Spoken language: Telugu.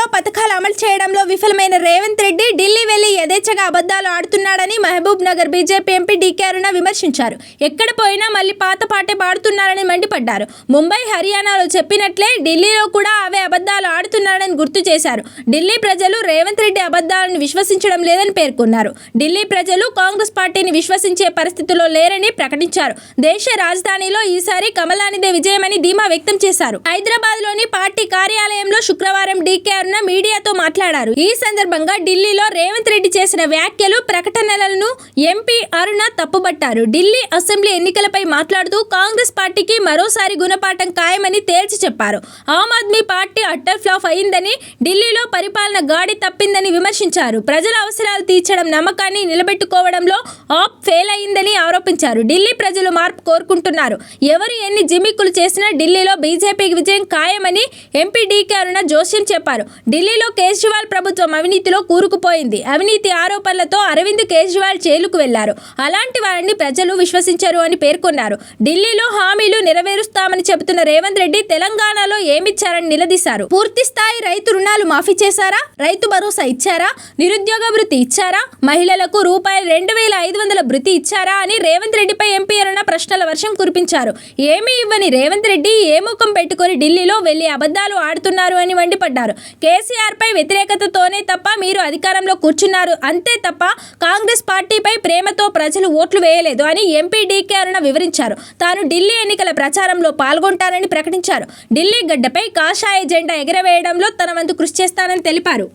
ఢిల్లీలో పథకాలు అమలు చేయడంలో విఫలమైన రేవంత్ రెడ్డి ఢిల్లీ వెళ్ళి యథేచ్ఛగా అబద్ధాలు ఆడుతున్నాడని Mahabubnagar BJP MP DK Aruna విమర్శించారు. ఎక్కడ పోయినా మళ్ళీ పాత పాటే పాడుతున్నారని మండిపడ్డారు. ముంబై హర్యానాలో చెప్పినట్లే ఢిల్లీలో కూడా అవే అబద్ధాలు ఆడుతున్నాడని గుర్తు చేశారు. ఢిల్లీ ప్రజలు రేవంత్ రెడ్డి అబద్ధాలను విశ్వసించడం లేదని పేర్కొన్నారు. ఢిల్లీ ప్రజలు కాంగ్రెస్ పార్టీని విశ్వసించే పరిస్థితిలో లేరని ప్రకటించారు. దేశ రాజధానిలో ఈసారి కమలానిదే విజయమని ధీమా వ్యక్తం చేశారు. హైదరాబాద్లోని పార్టీ కార్యాలయంలో శుక్రవారం డీకే అరుణ మీడియాతో మాట్లాడారు. ఈ సందర్భంగా ఢిల్లీలో రేవంత్ రెడ్డి చేసిన వ్యాఖ్యలు ప్రకటనలను ఎంపీ అరుణ తప్పుబట్టారు. ఢిల్లీ అసెంబ్లీ ఎన్నికలపై మాట్లాడుతూ కాంగ్రెస్ పార్టీకి మరోసారి గుణపాఠం ఖాయమని తేల్చి చెప్పారు. Aam Aadmi party utter flop అయిందని ఢిల్లీలో పరిపాలన గాడి తప్పిందని విమర్శించారు. ప్రజల అవసరాలు తీర్చడం నమ్మకాన్ని నిలబెట్టుకోవడంలో ఆప్ ఫెయిల్ అయిందని ఆరోపించారు. ఢిల్లీ ప్రజలు మార్పు కోరుకుంటున్నారు. ఎవరు ఎన్ని జిమిక్కులు చేసినా ఢిల్లీలో బీజేపీకి విజయం ఖాయమని ఎంపీ డీకే అరుణ జోస్యం చెప్పారు. ఢిల్లీలో కేజ్రీవాల్ ప్రభుత్వం అవినీతిలో కూరుకుపోయింది. అవినీతి ఆరోపణలతో అరవింద్ కేజ్రీవాల్ జైలుకు వెళ్ళారు. అలాంటి వారిని ప్రజలు విశ్వసించరు అని పేర్కొన్నారు. ఢిల్లీలో హామీలు నెరవేరుస్తామని చెబుతున్న రేవంత్ రెడ్డి తెలంగాణలో ఏమిచ్చారని నిలదీశారు. పూర్తి స్థాయి రైతు రుణాలు మాఫీ చేశారా? రైతు భరోసా ఇచ్చారా? నిరుద్యోగ వృత్తి ఇచ్చారా? మహిళలకు రూపాయలు రెండు వేల ఐదు వందల వృత్తి ఇచ్చారా అని రేవంత్ రెడ్డిపై ఎంపీ అరుణ ప్రశ్నల వర్షం కురిపించారు. ఏమీ ఇవ్వని రేవంత్ రెడ్డి ఏ ముఖం పెట్టుకొని ఢిల్లీలో వెళ్ళి అబద్ధాలు ఆడుతున్నారు అని మండిపడ్డారు. కేసీఆర్ పై వ్యతిరేకతతోనే తప్ప మీరు అధికారంలో కూర్చున్నారు. అంతే తప్ప కాంగ్రెస్ పార్టీపై ప్రేమతో ప్రజలు ఓట్లు వేయలేదు అని ఎంపీ డీకే అరుణ వివరించారు. తాను ఢిల్లీ ఎన్నికల ప్రచారంలో పాల్గొంటానని ప్రకటించారు. ఢిల్లీ గడ్డపై కాషాయ జెండా ఎగరవేయడంలో తన వంతు కృషి చేస్తానని తెలిపారు.